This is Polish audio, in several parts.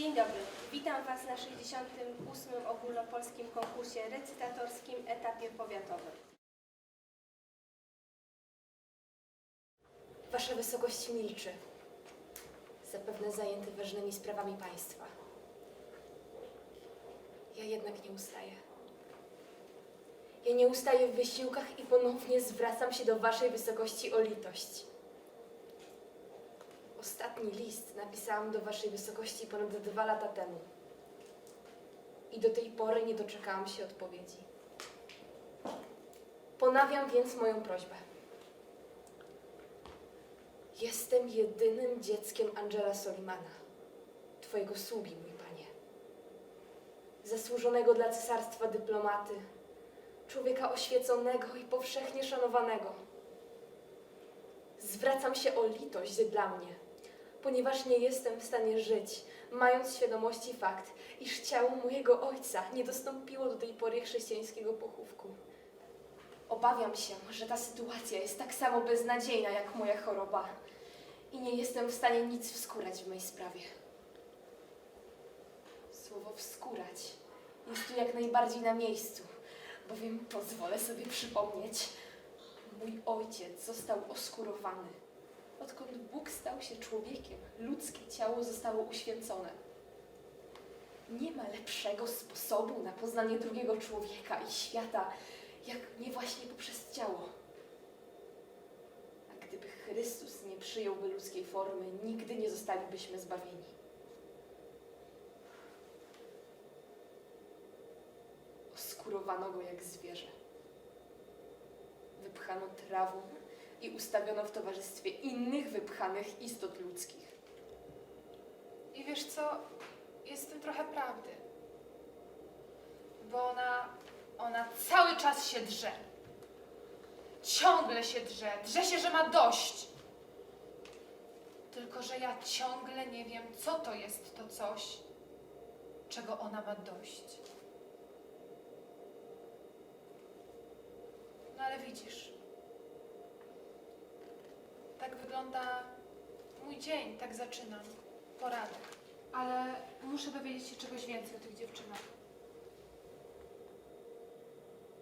Dzień dobry, witam Was na 68. ogólnopolskim konkursie recytatorskim etapie powiatowym. Wasza wysokość milczy. Zapewne zajęty ważnymi sprawami państwa. Ja jednak nie ustaję. Ja nie ustaję w wysiłkach i ponownie zwracam się do waszej wysokości o litość. Ostatni list napisałam do waszej wysokości ponad dwa lata temu. I do tej pory nie doczekałam się odpowiedzi. Ponawiam więc moją prośbę. Jestem jedynym dzieckiem Angela Solimana, twojego sługi, mój panie. Zasłużonego dla cesarstwa dyplomaty, człowieka oświeconego i powszechnie szanowanego. Zwracam się o litość dla mnie, ponieważ nie jestem w stanie żyć, mając świadomości fakt, iż ciało mojego ojca nie dostąpiło do tej pory chrześcijańskiego pochówku. Obawiam się, że ta sytuacja jest tak samo beznadziejna jak moja choroba i nie jestem w stanie nic wskórać w mojej sprawie. Słowo wskórać jest tu jak najbardziej na miejscu, bowiem pozwolę sobie przypomnieć, mój ojciec został oskurowany. Odkąd Bóg stał się człowiekiem, ludzkie ciało zostało uświęcone. Nie ma lepszego sposobu na poznanie drugiego człowieka i świata, jak nie właśnie poprzez ciało. A gdyby Chrystus nie przyjąłby ludzkiej formy, nigdy nie zostalibyśmy zbawieni. Oskurowano go jak zwierzę. Wypchano trawą i ustawiono w towarzystwie innych wypchanych istot ludzkich. I wiesz co, jest w tym trochę prawdy. Bo ona, ona cały czas się drze. Ciągle się drze. Drze się, że ma dość. Tylko, że ja ciągle nie wiem, co to jest to coś, czego ona ma dość. No ale widzisz, tak wygląda mój dzień, tak zaczynam. Poranek. Ale muszę dowiedzieć się czegoś więcej o tych dziewczynach.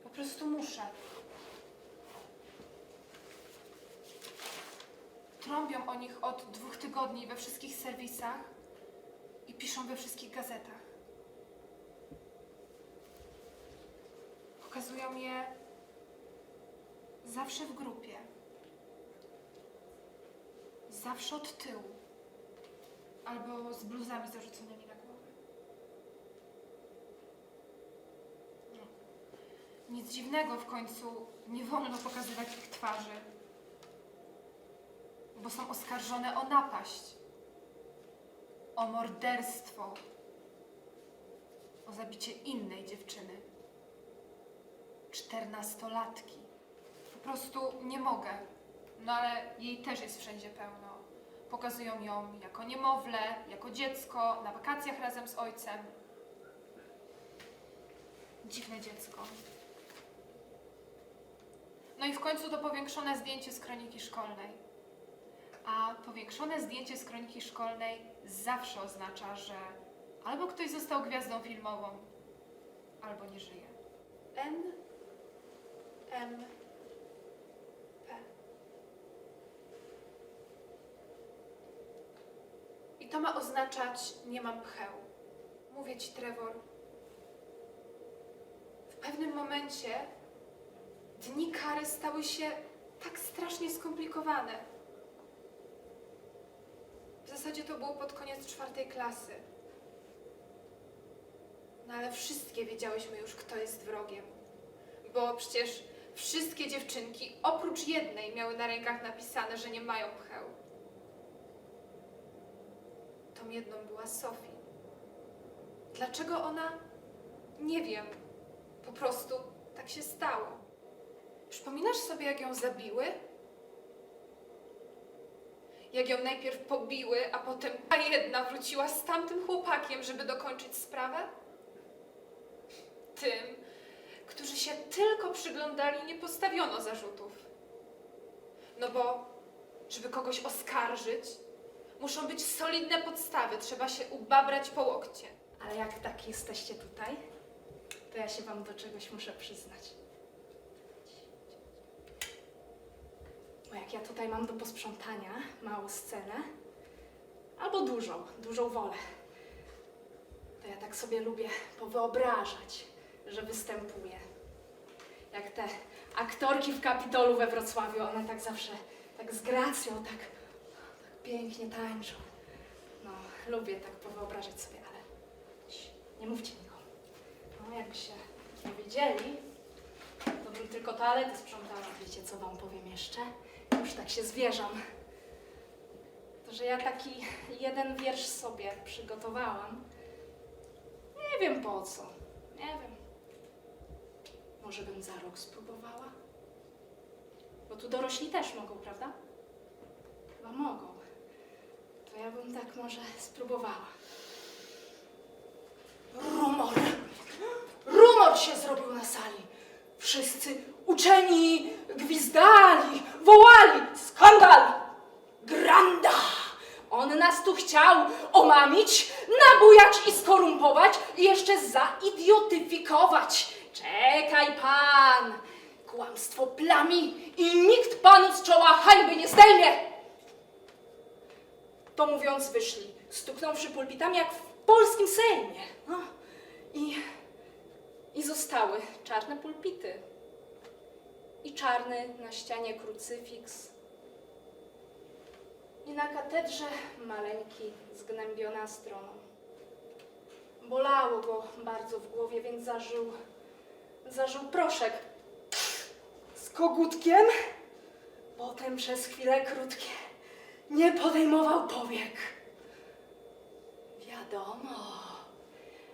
Po prostu muszę. Trąbią o nich od dwóch tygodni we wszystkich serwisach i piszą we wszystkich gazetach. Pokazują je zawsze w grupie. Zawsze od tyłu. Albo z bluzami zarzuconymi na głowę. Nic dziwnego w końcu nie wolno pokazywać ich twarzy, bo są oskarżone o napaść, o morderstwo, o zabicie innej dziewczyny, czternastolatki. Po prostu nie mogę, no ale jej też jest wszędzie pełno. Pokazują ją jako niemowlę, jako dziecko, na wakacjach razem z ojcem. Dziwne dziecko. No i w końcu to powiększone zdjęcie z kroniki szkolnej. A powiększone zdjęcie z kroniki szkolnej zawsze oznacza, że albo ktoś został gwiazdą filmową, albo nie żyje. N, M, I to ma oznaczać nie mam pcheł. Mówię ci, Trevor. W pewnym momencie dni kary stały się tak strasznie skomplikowane. W zasadzie to było pod koniec czwartej klasy. No ale wszystkie wiedziałyśmy już, kto jest wrogiem. Bo przecież wszystkie dziewczynki, oprócz jednej, miały na rękach napisane, że nie mają pcheł. Jedną była Sophie. Dlaczego ona? Nie wiem. Po prostu tak się stało. Przypominasz sobie, jak ją zabiły? Jak ją najpierw pobiły, a potem ta jedna wróciła z tamtym chłopakiem, żeby dokończyć sprawę? Tym, którzy się tylko przyglądali, nie postawiono zarzutów. No bo, żeby kogoś oskarżyć, Muszą być solidne podstawy, trzeba się ubabrać po łokcie. Ale jak tak jesteście tutaj, to ja się wam do czegoś muszę przyznać. Bo jak ja tutaj mam do posprzątania małą scenę, albo dużą, dużą wolę, to ja tak sobie lubię powyobrażać, że występuję. Jak te aktorki w Kapitolu we Wrocławiu, one tak zawsze, tak z gracją, tak, pięknie tańczą. No, lubię tak powyobrażać sobie, ale Cii, nie mówcie nikomu. No, jakbyście nie wiedzieli, to bym tylko toalety sprzątała. Wiecie, co wam powiem jeszcze? Już tak się zwierzam. To, że ja taki jeden wiersz sobie przygotowałam. Nie wiem po co. Nie wiem. Może bym za rok spróbowała? Bo tu dorośli też mogą, prawda? Chyba mogą. To ja bym tak może spróbowała. Rumor! Rumor się zrobił na sali. Wszyscy uczeni gwizdali, wołali. Skandal! Granda! On nas tu chciał omamić, nabujać i skorumpować i jeszcze zaidiotyfikować. Czekaj pan! Kłamstwo plami i nikt panu z czoła hańby nie zdejmie! To mówiąc wyszli, stuknąwszy pulpitami jak w polskim Sejmie. No. I, I zostały czarne pulpity. I czarny na ścianie krucyfiks. I na katedrze maleńki zgnębiona stroną. Bolało go bardzo w głowie, więc zażył, zażył proszek z kogutkiem. Potem przez chwilę krótkie nie podejmował powiek. Wiadomo,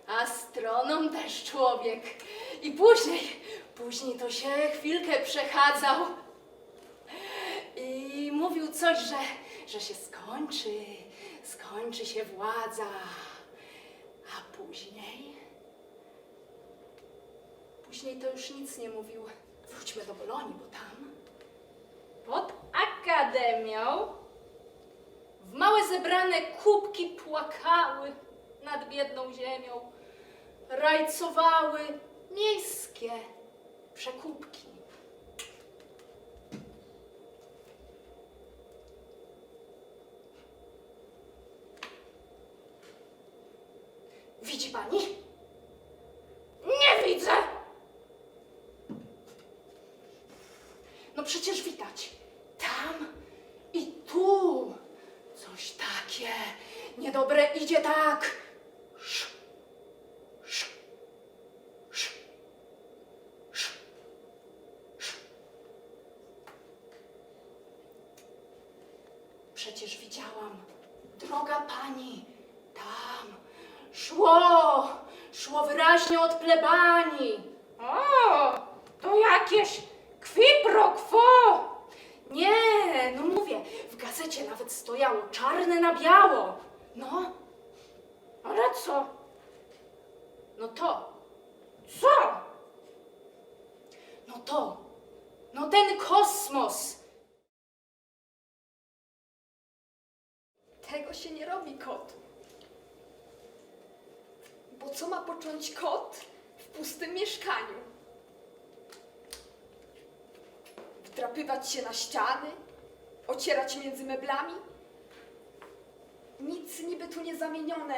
astronom też człowiek. I później, później to się chwilkę przechadzał i mówił coś, że, że się skończy, skończy się władza. A później, później to już nic nie mówił. Wróćmy do Bolonii, bo tam, pod akademią, małe zebrane kubki płakały nad biedną ziemią, rajcowały miejskie przekupki. Widzi pani? Nie widzę! No przecież widać. Tam i tu. Coś takie niedobre idzie tak. Sz, sz, sz, sz, sz. Przecież widziałam, droga pani, tam szło, szło wyraźnie od plebanii. O, to jakieś qui pro quo. Nie, no mówię, w gazecie nawet stojało czarne na biało. No, ale co? No to. Co? No to. No ten kosmos. Tego się nie robi kot. Bo co ma począć kot w pustym mieszkaniu? Wdrapywać się na ściany? Ocierać między meblami? Nic niby tu nie zamienione,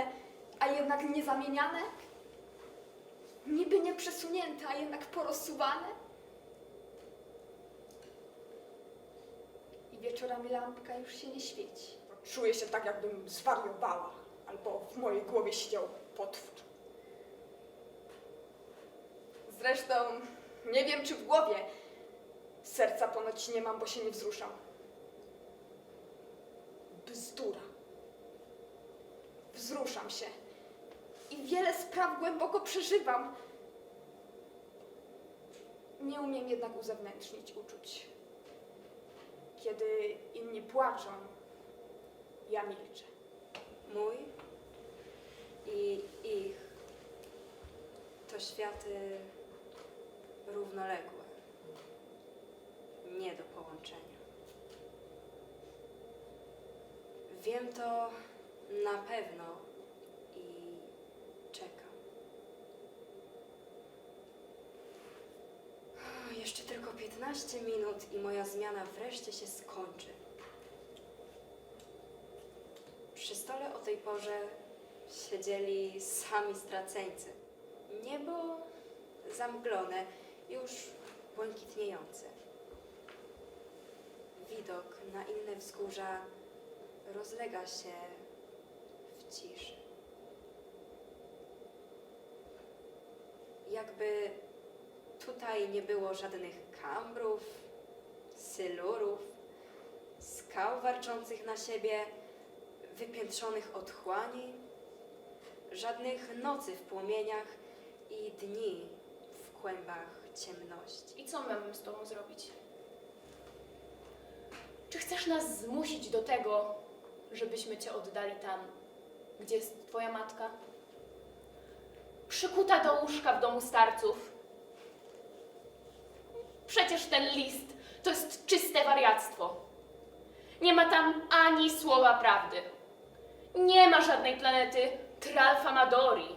a jednak nie zamieniane? Niby nie przesunięte, a jednak porozsuwane? I wieczorami lampka już się nie świeci. Czuję się tak, jakbym zwariowała, albo w mojej głowie siedział potwór. Zresztą nie wiem, czy w głowie. Serca ponoć nie mam, bo się nie wzruszam. Bzdura. Wzruszam się. i wiele spraw głęboko przeżywam. Nie umiem jednak uzewnętrznić uczuć. Kiedy inni płaczą, ja milczę. Mój i ich to światy równoległe, nie do połączenia. Wiem to na pewno i czekam. Jeszcze tylko 15 minut i moja zmiana wreszcie się skończy. Przy stole o tej porze siedzieli sami straceńcy. Niebo zamglone, już błękitniejące. Widok na inne wzgórza rozlega się w ciszy. Jakby tutaj nie było żadnych kambrów, sylurów, skał warczących na siebie, wypiętrzonych otchłani, żadnych nocy w płomieniach i dni w kłębach ciemności. I co mam z tobą zrobić? Czy chcesz nas zmusić do tego, żebyśmy cię oddali tam, gdzie jest twoja matka? Przykuta do łóżka w domu starców. Przecież ten list to jest czyste wariactwo. Nie ma tam ani słowa prawdy. Nie ma żadnej planety Tralfamadori.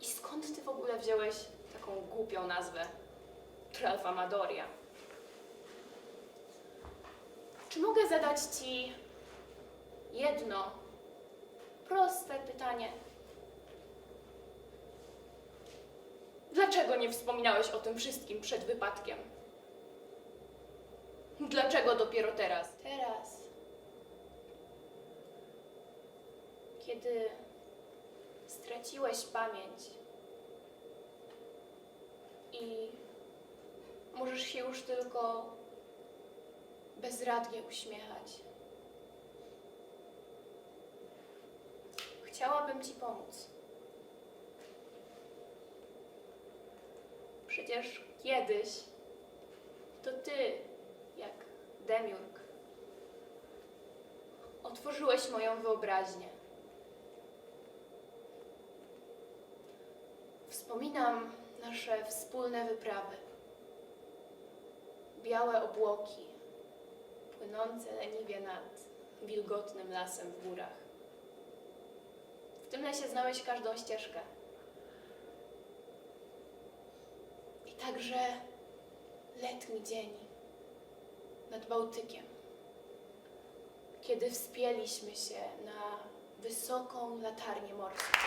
I skąd ty w ogóle wziąłeś taką głupią nazwę? Tralfamadoria. Czy mogę zadać ci jedno proste pytanie? Dlaczego nie wspominałeś o tym wszystkim przed wypadkiem? Dlaczego dopiero teraz? Teraz. Kiedy straciłeś pamięć i możesz się już tylko bezradnie uśmiechać. Chciałabym ci pomóc. Przecież kiedyś to ty, jak Demiurg, otworzyłeś moją wyobraźnię. Wspominam nasze wspólne wyprawy. Białe obłoki, płynące leniwie nad wilgotnym lasem w górach. W tym lesie znałeś każdą ścieżkę. I także letni dzień nad Bałtykiem, kiedy wspięliśmy się na wysoką latarnię morską.